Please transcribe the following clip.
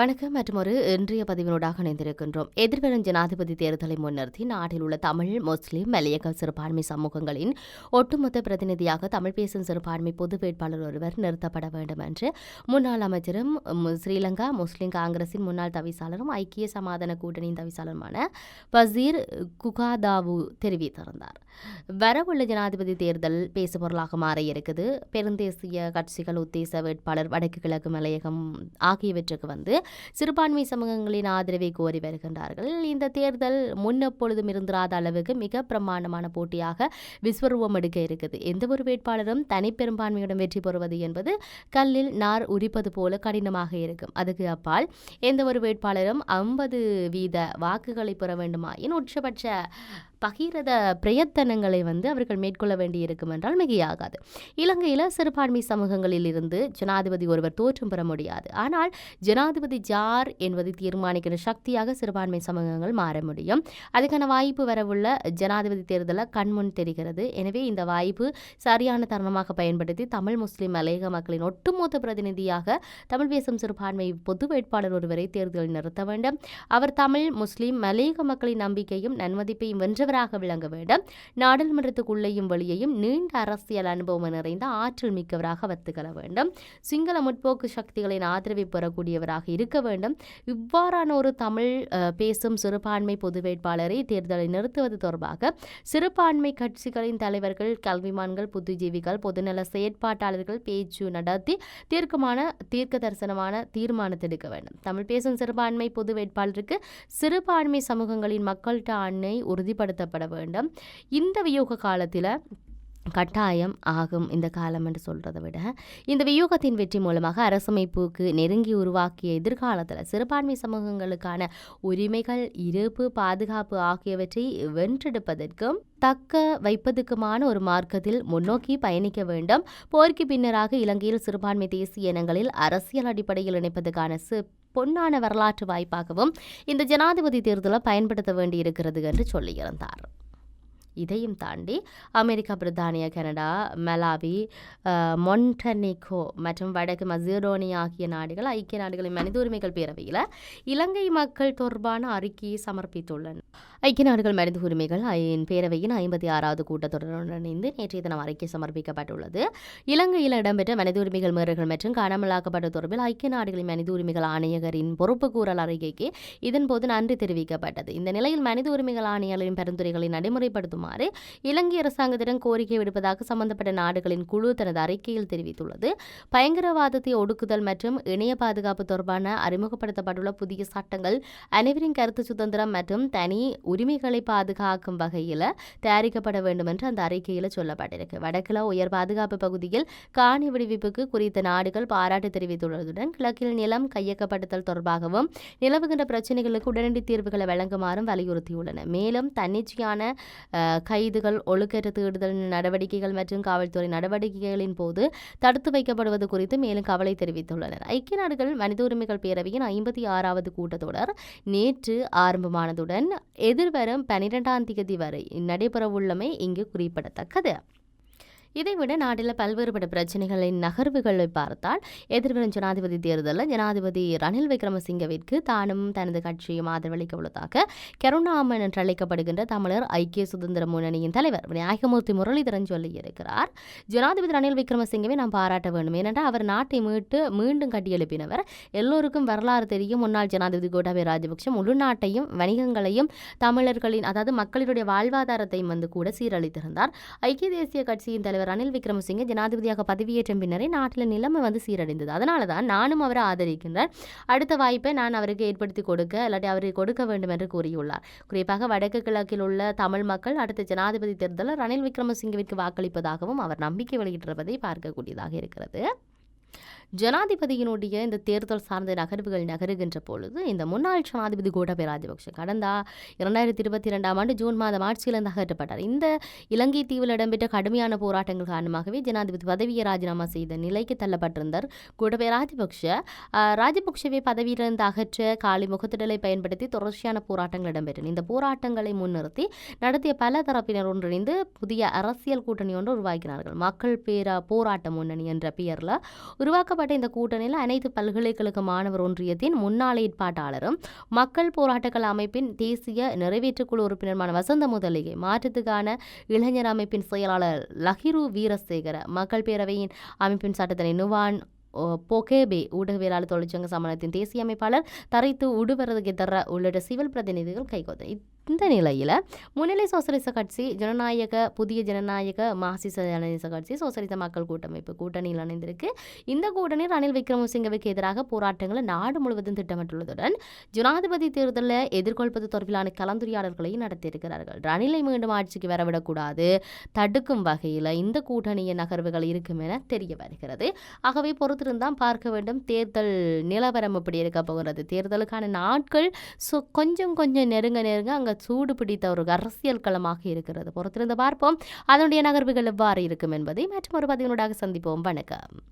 வணக்கம் மற்றும் ஒரு இன்றைய பதிவினூடாக இணைந்திருக்கின்றோம். எதிர்வரும் ஜனாதிபதி தேர்தலை முன்னிறுத்தி நாட்டில் உள்ள தமிழ் முஸ்லிம் மலையக சிறுபான்மை சமூகங்களின் ஒட்டுமொத்த பிரதிநிதியாக தமிழ் பேசும் சிறுபான்மை பொது வேட்பாளர் ஒருவர் நிறுத்தப்பட வேண்டும் என்று முன்னாள் அமைச்சரும் ஸ்ரீலங்கா முஸ்லிம் காங்கிரசின் முன்னாள் தவிசாளரும் ஐக்கிய சமாதான கூட்டணியின் தவிசாளருமான பசீர் குகாதாவு தெரிவித்திருந்தார். வரவுள்ள ஜனாதிபதி தேர்தல் பேசுபொருளாக மாற இருக்குது பெருந்தேசிய கட்சிகள் உத்தேச வேட்பாளர் வடக்கு கிழக்கு மலையகம் ஆகியவற்றுக்கு வந்து சிறுபான்மை சமூகங்களின் ஆதரவை கோரி வருகின்றார்கள். இந்த தேர்தல் முன்னெப்பொழுதும் இருந்திராத அளவுக்கு மிக பிரமாண்டமான போட்டியாக விஸ்வரூபம் எடுக்க இருக்குது. எந்த ஒரு வேட்பாளரும் தனிப்பெரும்பான்மையுடன் வெற்றி பெறுவது என்பது கல்லில் நார் உரிப்பது போல கடினமாக இருக்கும். அதுக்கு அப்பால் எந்த ஒரு வேட்பாளரும் ஐம்பது வீத வாக்குகளை பெற வேண்டுமாயின் உச்சபட்ச பகிரத பிரயத்தனங்களை வந்து அவர்கள் மேற்கொள்ள வேண்டியிருக்கும் என்றால் மிகையாகாது. இலங்கையில் சிறுபான்மை சமூகங்களில் இருந்து ஜனாதிபதி ஒருவர் தோற்றம் பெற முடியாது. ஆனால் ஜனாதிபதி ஜார் என்பதை தீர்மானிக்கிற சக்தியாக சிறுபான்மை சமூகங்கள் மாற முடியும். அதுக்கான வாய்ப்பு வரவுள்ள ஜனாதிபதி தேர்தலில் கண்முன் தெரிகிறது. எனவே இந்த வாய்ப்பு சரியான தருணமாக பயன்படுத்தி தமிழ் முஸ்லிம் மலையக மக்களின் ஒட்டுமொத்த பிரதிநிதியாக தமிழ் பேசும் சிறுபான்மை பொது வேட்பாளர் ஒருவரை தேர்தலில் நிறுத்த வேண்டும். அவர் தமிழ் முஸ்லிம் மலையக மக்களின் நம்பிக்கையும் நன்மதிப்பையும் தலைவராக விளங்க வேண்டும். நாடாளுமன்றத்துக்குள்ளேயும் வெளியேயும் நீண்ட அரசியல் அனுபவம் நிறைந்த ஆற்றல் மிக்கவராக அவர் திகழ வேண்டும். சிங்கள முற்போக்கு சக்திகளின் ஆதரவை பெறக்கூடியவராக இருக்க வேண்டும். இவ்வாறான ஒரு தமிழ் பேசும் சிறுபான்மை பொது வேட்பாளரை தேர்தலை நிறுத்துவது தொடர்பாக சிறுபான்மை கட்சிகளின் தலைவர்கள் கல்விமான்கள் புத்திஜீவிகள் பொதுநல செயற்பாட்டாளர்கள் பேச்சு நடத்தி தீர்க்கமான தீர்க்க தரிசனமான தீர்மானத்தை எடுக்க வேண்டும். தமிழ் பேசும் சிறுபான்மை பொது வேட்பாளருக்கு சிறுபான்மை சமூகங்களின் மக்கள்கிட்ட அன்னை பயன்படுத்தப்பட வேண்டும். இந்த வியூக காலத்தில் கட்டாயம் ஆகும் இந்த காலம் என்று சொல்கிறத விட இந்த வியூகத்தின் வெற்றி மூலமாக அரசமைப்புக்கு நெருங்கி உருவாக்கிய எதிர்காலத்தில் சிறுபான்மை சமூகங்களுக்கான உரிமைகள் இருப்பு பாதுகாப்பு ஆகியவற்றை வென்றெடுப்பதற்கும் தக்க வைப்பதற்குமான ஒரு மார்க்கத்தில் முன்னோக்கி பயணிக்க வேண்டும். போருக்கு பின்னராக இலங்கையில் சிறுபான்மை தேசிய இனங்களில் அரசியல் அடிப்படையில் இணைப்பதற்கான பொன்னான வரலாற்று வாய்ப்பாகவும் இந்த ஜனாதிபதி தேர்தலை பயன்படுத்த வேண்டியிருக்கிறது என்று சொல்லியிருந்தார். இதையும் தாண்டி America Britannia Canada Malawi Montenegro மற்றும் வடக்கு மசிடோனியா ஆகிய நாடுகள் ஐக்கிய நாடுகளின் மனித உரிமைகள் பேரவையில் இலங்கை மக்கள் தொடர்பான அறிக்கையை சமர்ப்பித்துள்ளன. ஐக்கிய நாடுகள் மனித உரிமைகள் ஐயின் பேரவையின் ஐம்பத்தி ஆறாவது கூட்டத்தொடருடன் இணைந்து நேற்றைய தினம் அறிக்கை சமர்ப்பிக்கப்பட்டுள்ளது. இலங்கையில் இடம்பெற்ற மனித உரிமைகள் மீறல்கள் மற்றும் காணாமலாக்கப்பட்ட தொடர்பில் ஐக்கிய நாடுகளின் மனித உரிமைகள் ஆணையகரின் பொறுப்புக்கூறல் அறிக்கைக்கு இதன்போது நன்றி தெரிவிக்கப்பட்டது. இந்த நிலையில் மனித உரிமைகள் ஆணையாளரின் பரிந்துரைகளை நடைமுறைப்படுத்துமாறு இலங்கை அரசாங்கத்திடம் கோரிக்கை விடுப்பதாக சம்பந்தப்பட்ட நாடுகளின் குழு தனது அறிக்கையில் தெரிவித்துள்ளது. பயங்கரவாதத்தை ஒடுக்குதல் மற்றும் இணைய பாதுகாப்பு தொடர்பான அறிமுகப்படுத்தப்பட்டுள்ள புதிய சட்டங்கள் அனைவரின் கருத்து சுதந்திரம் மற்றும் தனி உரிமைகளை பாதுகாக்கும் வகையில் தயாரிக்கப்பட வேண்டும் என்று அந்த அறிக்கையில் சொல்லப்பட்டிருக்கு. வடக்கில் உயர் பாதுகாப்பு பகுதியில் காணி விடுவிப்புக்கு குறித்த நாடுகள் பாராட்டு தெரிவித்துள்ளதுடன் கிழக்கில் நிலம் கையகப்படுத்தல் தொடர்பாகவும் நிலவுகின்ற பிரச்சனைகளுக்கு உடனடி தீர்வுகளை வழங்குமாறும் வலியுறுத்தியுள்ளன. மேலும் தன்னிச்சையான கைதுகள் ஒழுக்கற்ற தேடுதல் நடவடிக்கைகள் மற்றும் காவல்துறை நடவடிக்கைகளின் போது தடுத்து வைக்கப்படுவது குறித்து மேலும் கவலை தெரிவித்துள்ளனர். ஐக்கிய நாடுகள் மனித உரிமைகள் பேரவையின் ஐம்பத்தி ஆறாவது கூட்டத்தொடர் நேற்று ஆரம்பமானதுடன் எதிர்வரும் பனிரெண்டாம் தேதி வரை நடைபெறவுள்ளமை இங்கு குறிப்பிடத்தக்கது. இதைவிட நாட்டில் பல்வேறுபட்ட பிரச்சனைகளின் நகர்வுகளை பார்த்தால் எதிர்வரும் ஜனாதிபதி தேர்தலில் ஜனாதிபதி ரணில் விக்ரமசிங்கவிற்கு தானும் தனது கட்சியும் ஆதரவளிக்க உள்ளதாக கருணாமன் என்று அழைக்கப்படுகின்ற தமிழர் ஐக்கிய சுதந்திர முன்னணியின் தலைவர் விநாயகமூர்த்தி முரளிதரன் சொல்லியிருக்கிறார். ஜனாதிபதி ரணில் விக்ரமசிங்கவை நாம் பாராட்ட வேண்டும். ஏனென்றால் அவர் நாட்டை மீட்டு மீண்டும் கட்டியெழுப்பினவர். எல்லோருக்கும் வரலாறு தெரியும். முன்னாள் ஜனாதிபதி கோட்டாபய ராஜபக்ஷ உள்நாட்டையும் வணிகங்களையும் தமிழர்களின் அதாவது மக்களுடைய வாழ்வாதாரத்தையும் வந்து கூட சீரழித்திருந்தார். ஐக்கிய தேசிய கட்சியின் தலைவர் ரணில் விக்ரமசிங்கே ஜனாதிபதியாக பதவியேற்ற பின்னரே நாட்டில் நிலைமை வந்து சீரடைந்தது. அதனால தான் நானும் அவரை ஆதரிக்கின்றேன். அடுத்த வாய்ப்பை நான் அவருக்கு ஏற்படுத்தி கொடுக்க இல்லாட்டி அவருக்கு கொடுக்க வேண்டும் என்று கூறியுள்ளார். குறிப்பாக வடக்கு கிழக்கில் உள்ள தமிழ் மக்கள் அடுத்த ஜனாதிபதி தேர்தலில் ரணில் விக்ரமசிங்கவிற்கு வாக்களிப்பதாகவும் அவர் நம்பிக்கை வெளியிட்டிருப்பதை பார்க்கக்கூடியதாக இருக்கிறது. ஜனாதிபதியினுடைய இந்த தேர்தல் சார்ந்த நகர்வுகள் நகருகின்ற பொழுது இந்த முன்னாள் ஜனாதிபதி கோட்டாபய ராஜபக்ஷ கடந்த இரண்டாயிரத்தி இருபத்தி இரண்டாம் ஆண்டு ஜூன் மாதம் ஆட்சியிலிருந்து அகற்றப்பட்டார். இந்த இலங்கை தீவில் இடம்பெற்ற கடுமையான போராட்டங்கள் காரணமாகவே ஜனாதிபதி பதவியை ராஜினாமா செய்த நிலைக்கு தள்ளப்பட்டிருந்தார் கோட்டாபய ராஜபக்ஷ ராஜபக்ஷவை பதவியிலிருந்து அகற்ற காலி முகத்திடலை பயன்படுத்தி தொடர்ச்சியான போராட்டங்கள் இடம்பெற்றன. இந்த போராட்டங்களை முன்னிறுத்தி நடத்திய பல தரப்பினர் ஒன்றிணைந்து புதிய அரசியல் கூட்டணி ஒன்று உருவாக்கினார்கள். மக்கள் பேரா போராட்ட முன்னணி என்ற பெயரில் உருவாக்கப்பட்ட அமைக்கப்பட்ட இந்த கூட்டணியில் அனைத்து பல்கலைக்கழக மாணவர் ஒன்றியத்தின் முன்னாள் ஏற்பாட்டாளரும் மக்கள் போராட்டங்கள் அமைப்பின் தேசிய நிறைவேற்றுக்குழு உறுப்பினருமான வசந்த முதலிகை மாற்றத்துக்கான இளைஞர் அமைப்பின் செயலாளர் லஹிரு வீரசேகர மக்கள் பேரவையின் அமைப்பின் சட்டத்தினை நுவான் பொகேபே ஊடகவியலாளர் தொழிற்சங்க சம்மேளனத்தின் தேசிய அமைப்பாளர் தரைத்து உடுவரது கெதர உள்ளிட்ட சிவில் பிரதிநிதிகள் கைகோத்த. இந்த நிலையில் முன்னிலை சோசலிச கட்சி ஜனநாயக புதிய ஜனநாயக மாசிச ஜனநாயக கட்சி சோசலிச மக்கள் கூட்டமைப்பு கூட்டணியில் இணைந்திருக்கு. இந்த கூட்டணி ரணில் விக்ரமசிங்கவுக்கு எதிராக போராட்டங்களை நாடு முழுவதும் திட்டமிட்டுள்ளதுடன் ஜனாதிபதி தேர்தலில் எதிர்கொள்வது தொடர்பிலான கலந்துரையாடல்களையும் நடத்தியிருக்கிறார்கள். ரணிலை மீண்டும் ஆட்சிக்கு வரவிடக்கூடாது தடுக்கும் வகையில் இந்த கூட்டணியின் நகர்வுகள் இருக்கும் என தெரிய வருகிறது. ஆகவே பொறுத்திருந்தான் பார்க்க வேண்டும். தேர்தல் நிலவரம் எப்படி இருக்க போகிறது. தேர்தலுக்கான நாட்கள் கொஞ்சம் கொஞ்சம் நெருங்க நெருங்க அங்கே சூடு பிடித்த ஒரு அரசியல் களமாக இருக்கிறது. பொறுத்திருந்து பார்ப்போம். அதனுடைய நகர்வுகள் எவ்வாறு இருக்கும் என்பதை மற்றும் ஒரு பதிவினூடாக சந்திப்போம். வணக்கம்.